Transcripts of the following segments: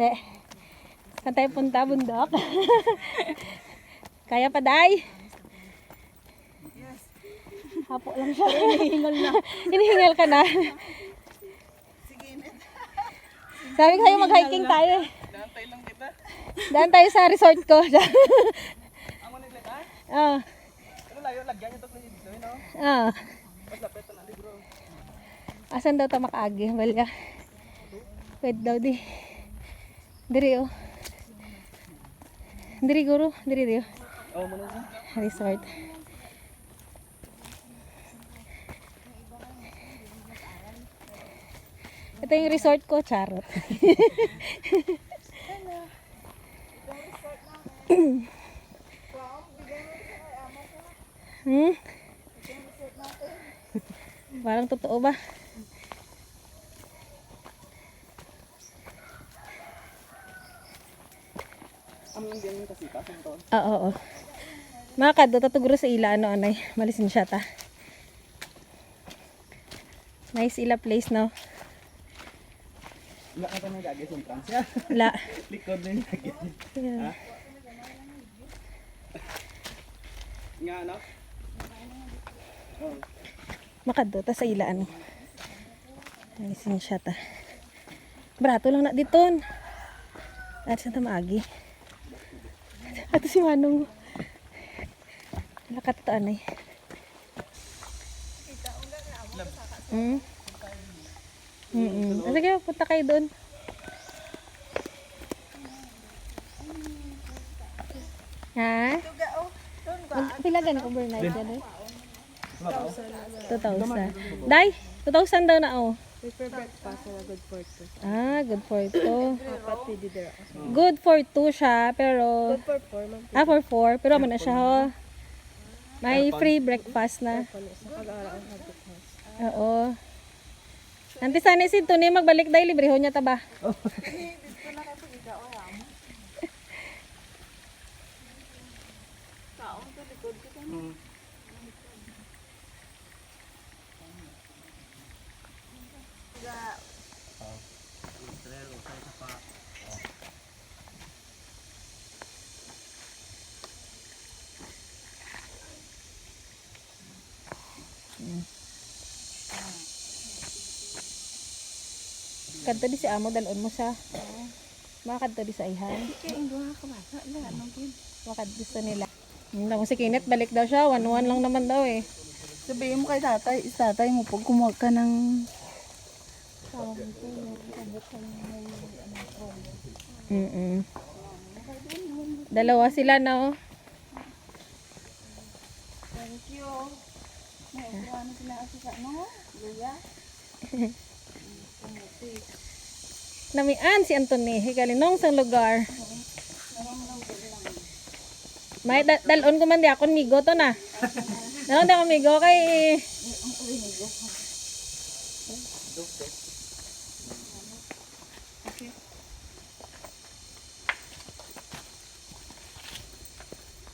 Te, saan tayo punta, bundok? Kaya pa, Day? Hapo lang siya. Hinihingal na. Hinihingal ka na. Sabi ko sa'yo mag-hiking tayo eh. Dantay lang kita. Daan tayo sa resort ko. Amo ni Leta. Ah, Ano layo lagyan ito kung dito, no? ah. Mas lapit na libro. Asan daw ta makaagi? Balya. Pwede daw di. Diri oh. Diri guru, diri di. oh. Oh, mo na Resort. Ito yung resort ko, charot. hmm? Parang totoo ba? Amo yung ganyan kasi to. Oo, oo. Mga kadto, tatuguro sa ila, ano, anay. Malisin siya ta. Nice ila place, no? Wala ka pa nagagay sa entrance ya. La. Likod na yung. Yeah. Nga ano? Oh. Makadto, ta sa ila, ano. Malisin siya ta. Brato lang na diton. At sa maagi. Ato si Manong. Lakat to, anay. Hmm? Mm -mm. Sige, punta kayo doon. Ha? Mag pila gani overnight yan eh? 2,000. Day, 2,000 daw na oh. Prefer breakfast na good for two. Ah, good for two. Apat pwede dira. Good for two siya, pero... Good for four man. Ah, for four. Pero man na siya ho. May free breakfast na. Oo. Nanti sana si Tony magbalik dahil libre ho niya taba. Kadto di si amo dalon mo sa. Makadto di sa ihan. Kaya yung duha ka bata. Wala, anong yun? Makad gusto nila. Hindi si Kinet balik daw siya. One-one lang naman daw eh. Sabihin mo kay tatay, is tatay mo pag kumuha ka ng... Mm Dalawa sila na oh. Thank you. May ano sila sa ano? Luya? Namian si Anthony. Hikalinong sa lugar. May da- dalon ko man di akong migo to na. Dalon di akong migo kay...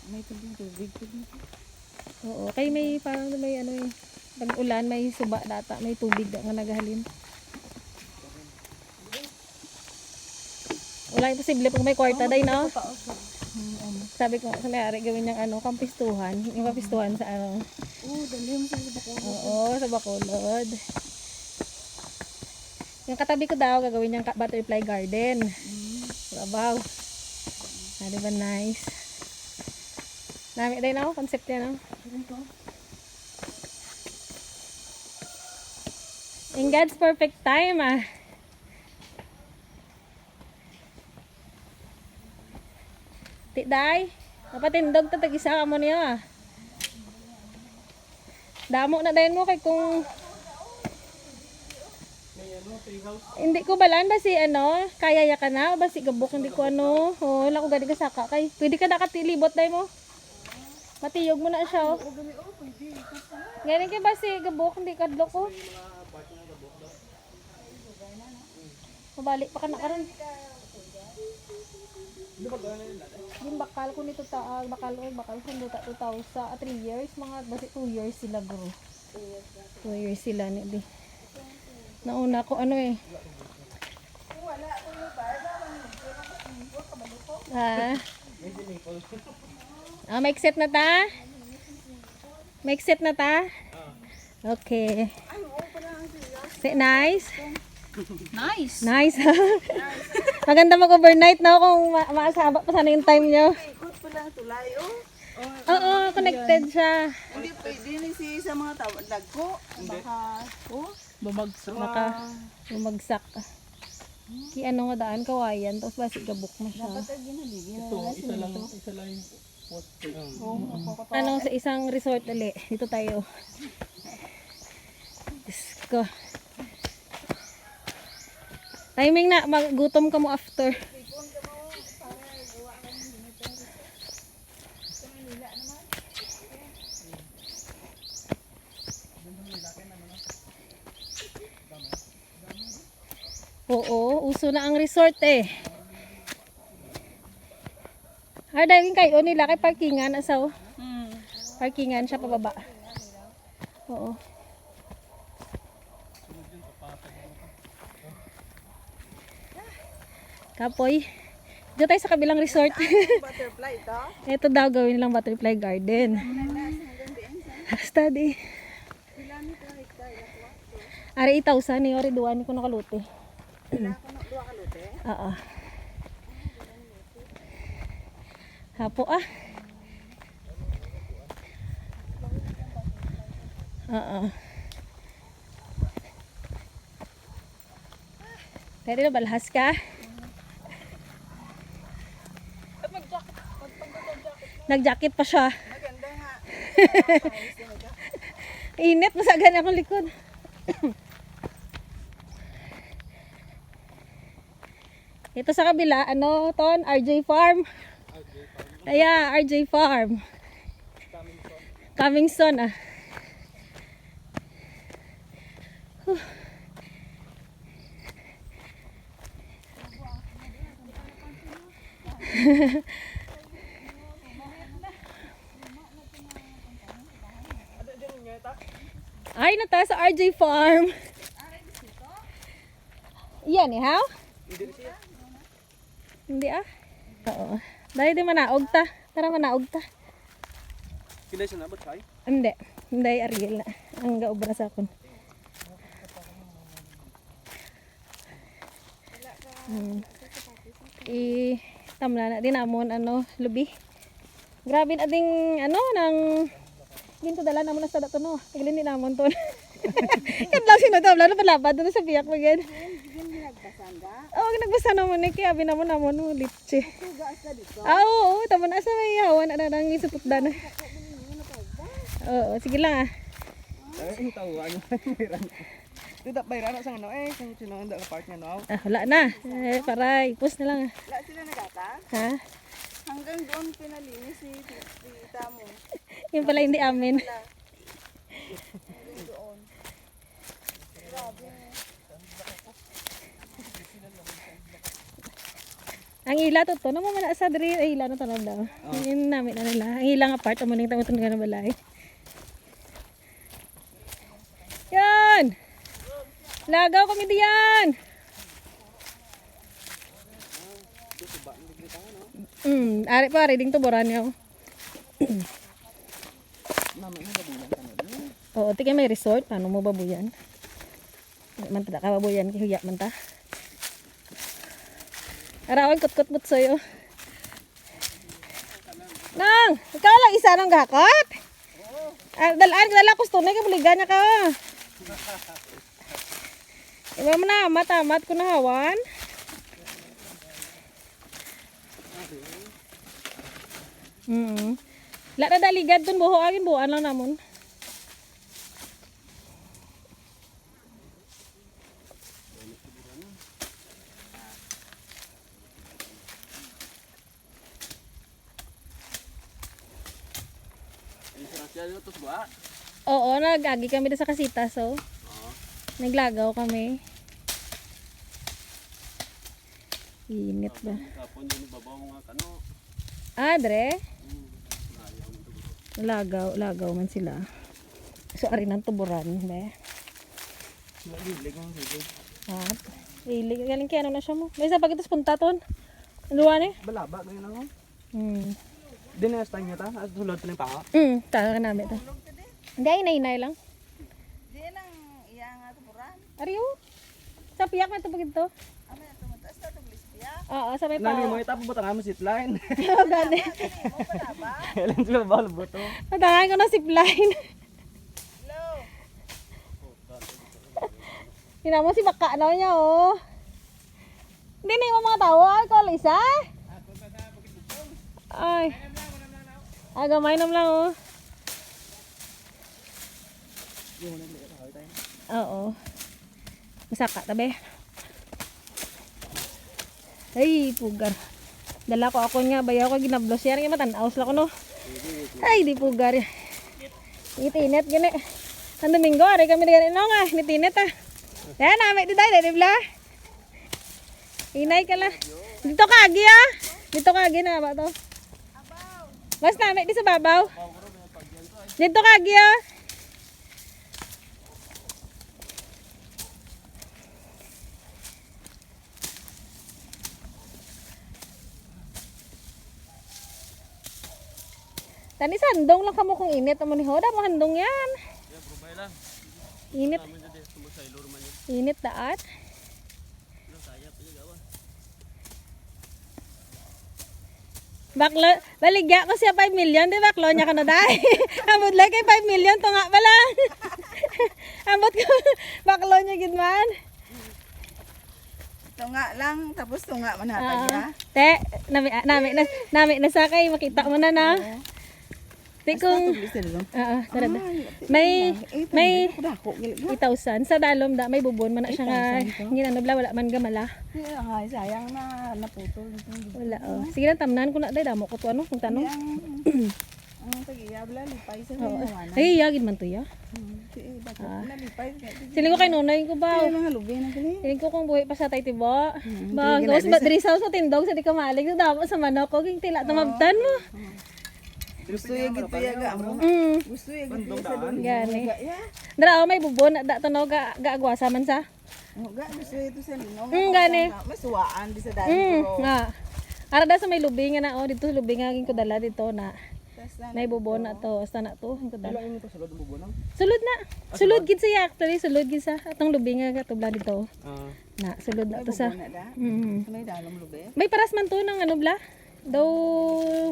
May tubig, tubig, tubig. Oo, kay may parang may ano eh. Pag ulan, may suba data, may tubig da nga nagahalin. Wala yung posible pag may kwarta day na. Sabi ko sa may-ari gawin niyang ano, kampistuhan. Yung kampistuhan sa ano. Oo, dali mo sa bako. Oo, sa Bacolod. Yung katabi ko daw, gagawin niyang ka- butterfly garden. Wow. Ah, di ba nice? Nami din ako, concept yan oh. In God's perfect time ah. Ti day, napatindog ta tag-isa ka mo niya ah. Damo na dayon mo kay kung hindi ko balaan ba si ano, kaya ya ka na, ba si gabok hindi ko ano, oh, wala ko gani ka saka kay, pwede ka nakatilibot day mo. Matiyog mo na siya oh. Ganun ka ba si gabok hindi ka ko? Mabalik pa ka na karon. Yung bakal ko nito ta, ah, bakal ko, bakal ko nito ta 2000, 3 years, mga basi 2 years sila guro. 2 years sila ni di. Nauna ko ano eh. Ah. Ah, make set na ta? Make set na ta? Okay. Say nice. Nice. Nice. Maganda mag-overnight na kung ma maasaba pa sana yung time nyo. Ikot pala tulay oh. Oo, connected siya. Hindi pwede ni si sa mga tawag lagko. Baka oh. Bumagsak. Baka bumagsak. Ki ano nga daan, kawayan. Tapos basi gabok mo siya. Patag ginaligi na. Ito, isa lang, isa lang yung poste. Ano, sa isang resort ulit. Dito tayo. Diyos ko. Timing na, magutom ka mo after. Oo, uso na ang resort eh. Ah, dahil kayo nila kay parkingan asaw. Hmm. Parkingan siya pababa. Oo. Kapoy. Dito tayo sa kabilang resort. Butterfly to. Ito daw gawin nilang butterfly garden. Study. Ari 8,000 ni Ori duwan ko nakaluti. Duwa ka lote. Oo. Hapo ah. Oo. Pwede na balhas ka? Nag-jacket pa siya. Maganda nga. Init, masagan akong likod. Ito sa kabila, ano, ton, RJ Farm. Kaya, RJ Farm. Coming soon, ah. Huh. Ay, nata sa RJ Farm. Yan eh, ha? Hindi ah. Oo. Dahil di manaog ta. Tara manaog ta. Kilay siya na ba, Chay? Hindi. Hindi Ariel na. Ang gaobra sa akon. Hmm. I tamla na din namon ano lubi. Grabe na ding ano nang ginto dala namon na sa dato no. Tiglin din namon ton. Kadlaw sino tamla na palabad doon sa biyak. Hindi nagpasanda. Oh, nagbasa naman ni kaya binamon namon mo dito. Ah, oo, oo, tama na sa may hawan na nang isupot na. Oo, sige lang ah. Ay, yung tawa, ano, bayran. Tidak bayran na sa ano, eh, kung sino ang part niya, no? Ah, wala na. Eh, para ipos na lang ah. Wala sila nagata. Ha? Hanggang doon pinalinis si tita mo. Yun pala hindi amin. Hanggang doon. Ang ila to to, naman wala sa diri ay ila na tanan daw. Yun namin na nila. Ang ila nga part amo ning tawon nga na balay. Yan. Lagaw kami diyan. Hmm, ari pa reading to boran yaw. Mama, ano ba bilang ka na? Oo, tika may resort. Paano mo babuyan? Man tada ka babuyan kay huya man ta. Arawan kot-kot mut sa'yo. Nang, ikaw lang isa ng gakot? Ah, dalaan, dala ko tunay ka buligan ka. Iba mo na, matamat ko na hawan. Mm. La na daligad dun buho agin buuan lang namon. Insurance yan, ito ba? Oo, nagagi kami doon sa kasita, so. Naglagaw kami. Init ba? Kapon yun, babaw mga kano. Ah, dre? Lagaw, lagaw man sila. So, ari ng tuburan, be. Malilig ang hilig. At, ilig, galing kaya ano na siya mo. May isa pagitas punta ton. Luwa ni? Balaba ganyan ako. Hmm. Dinastan niya ta. At sulod pa ng paa. Hmm, taka ka namin to. Hindi, ay inay lang. Di nang iya nga ito puran. Ariyo. Sa piyak na pag ito. Ano yung tumataas na itong lisbiya? Oo, sa may Nani pa. mo ita pabutang mo zipline. Gani. Mo pa na ba? Kailan sila bawal buto. Natangan ko na zipline. Hello? Tingnan mo si baka na niya, oh. Hindi na yung mga tao, call isa. Ay. Ah, gamay lang, oh. Oo. Masaka, tabi. Ay, pugar. Dala ko ako nga, bayaw ko ginablos yan. Nga matanaos lang ko, no. Ay, di pugar. Itinit, gini. Ang Domingo, ari kami na no nga, nitinit ah. Yan, namin di tayo, di bla. Inay ka lang. Dito ka, agi ah. Dito ka, na ba to? Mas namin di sa babaw. Dito ka, ah. Tani sandong lang kamo kung init amo ni Hoda mo handong yan. Init. Init daan. Baklo, baligya ko siya 5 million, di baklo niya ka na dahil. Ambot lang kay 5 million, to nga pa lang. Ambot ko, baklo niya gid man. Tunga lang, tapos tunga man Ah. hatag ya. Te, nami, ah, nami, na, nami na sa kay, makita mo na na. Te kung, oo, sarap na. May, may, Dako, gili. 3,000 sa dalom da may bubon man na siya nga. Ginanobla wala man gamala. Ay, sayang na naputol. wala oh. Sige lang tamnan ko na day damo ko to ano kung tanong. Ang tag-iyabla, lipay sa mga ay yagid man to ya. Eh, bakit na lipay? siling ko kay nonay ko ba? Ay, mga lubi na gali. siling ko kung buhay pa sa tay tibo ba gawas ba diri sa tindog sa di ka malig sa damo sa manok ko king tila tamabtan mo Gusto yung gito yaga mo. mm Gusto yung gito sa doon. gani Ya. dara oh, may bubon na da tanaw ga gaagwasa man sa Oh, ga gusto ito sa linong. Mm, gani. Masuwaan di sa daan mm ko. nga Ara da sa may lubing na oh dito lubing nga ging ko dala dito na na may bubon na to basta na to ging ko dala Wala mo to sulod ng bubunang. Sulod na. Sulod gid siya actually, sulod gid sa atong lubing nga katubla dito. Ah. Na, sulod na to sa. na da. Mm. May dalom lubi. May paras man to ng ano bla. Daw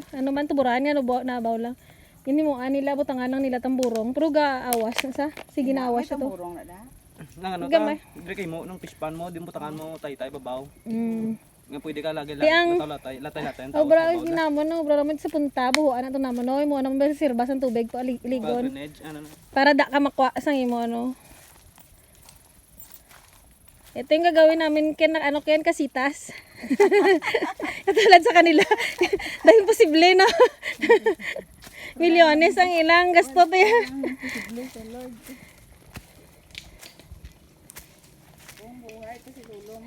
ano man to burani ano bo na baw lang. Yun mo anila butangan ng nila tamburong. Pero ga awas na sa. Sige na awas siya to. Burong na da. Nang ano ta? Dire kay mo nung fishpan mo, din butangan mo tay-tay babaw. Mm. Nga pwede ka lagi Di ang- latay latay latay Oh, bra ginamon no, bra naman sa punta buho ana to naman no, mo nang sirba sa tubig pa li- ligon ano para da ka makwa sang imo ano. Ito yung gagawin namin ken ano ken kasitas. Katulad sa kanila. Dahil posible no. Milyones ang ilang gasto to yan.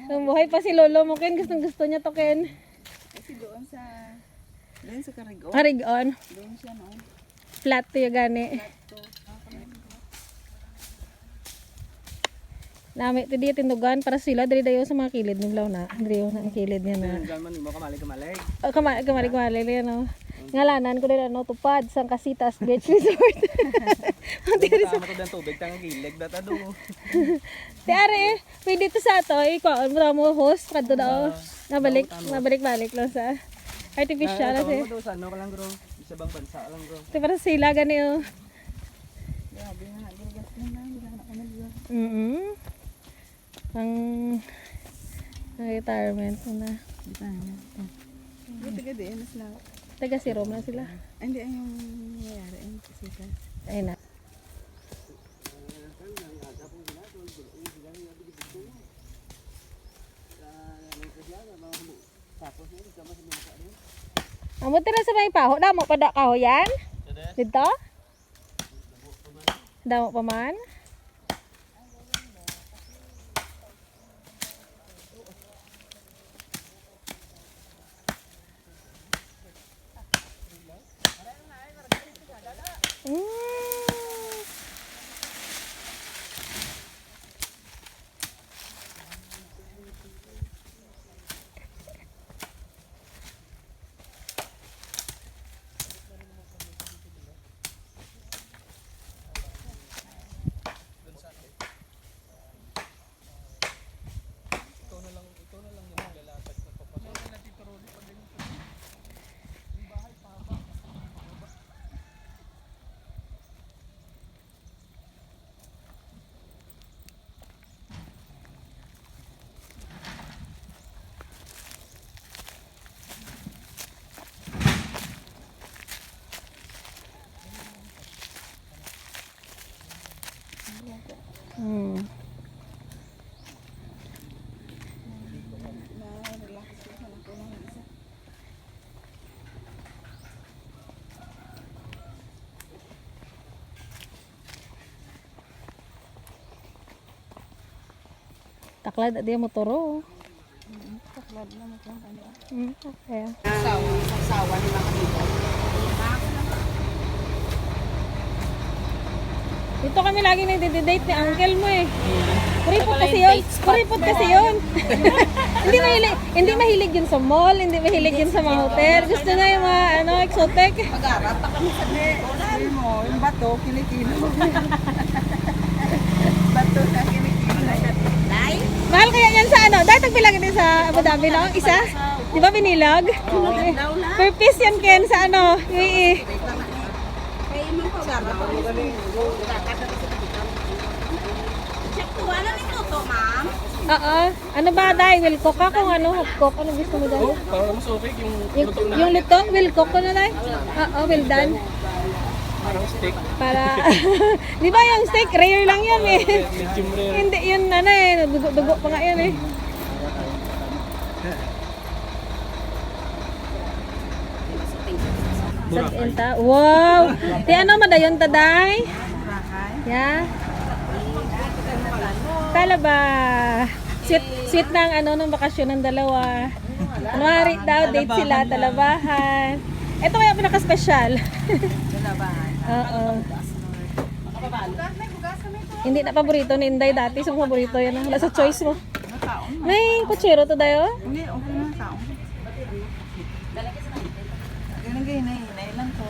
Kung buhay pa si Lolo mo ken gustong gusto niya to ken. Kasi doon sa doon sa Karigo. Harigon. Doon siya no. Flat to yung gani. Nami to di tindugan para sila dali dayo sa mga kilid ng law na. Dali yung sa kilid niya na. Diyan man mo kamalig kamalig. Oh, kama kamari kamari li ano. Ngalanan ko din ano tupad sang Casitas Beach Resort. Butangan mo to den tubig tang gilig data do. Ti are pwede to sa to ikaw mo mo host kadto daw. Nabalik nabalik-balik lang sa artificial Tawag kasi. daw sa ano lang bro. Sa bang bansa lang bro. Ti para sila gani oh. Grabe na na wala na kami dito. Mm. Ang ang retirement na. Buti ka din mas na. Taga si Rome na sila. Ay, Hindi ay yung nangyayari ay kasi ka. Ayun na. Amo tira sa may paho, damo pa da kaho yan? Dito? Damo pa man? Mm. Taklad at di motoro. Taklad na mo kung ano. Mm, okay. Sawa, sawa ni mga dito. Dito kami lagi nagde-date ni uncle mo eh. Kuripot kasi yun. Kuripot kasi yun. hindi mahilig, hindi mahilig yun sa mall, hindi mahilig yun sa mga hotel. Gusto na yung mga ano, exotic. Pag-arat pa kami sa mo, yung bato, kilikino. bato sa kilikino. Mahal kaya yan sa ano? Dahil tagpilag din sa Abu Dhabi no? Isa? Di ba binilog? Per piece yan Ken sa ano? UAE. Ano ma'am? Oo. Ano ba dahil? Will cook ka kung ano? Hot cook? Ano gusto mo dahil? Para mas okay yung Yung, yung luto? Will cook ko na dahil? Oo, well done. Parang steak. Para, di ba yung steak, rare lang yan eh. Medium rare. Hindi, yun ano eh, dugo-dugo pa nga yan eh. Sag-enta. Wow! Di ano madayon taday? Ya. Kala ba? Sweet, sweet ng ano ng bakasyon ng dalawa. Ano hari daw, date sila, talabahan. Ito kaya pinaka-special. Oo. Hindi na paborito ni Inday dati. So, paborito yan. Wala sa choice mo. May kutsero to dayo? Hindi, okay na tao. Ganun ganyan, nailan ko.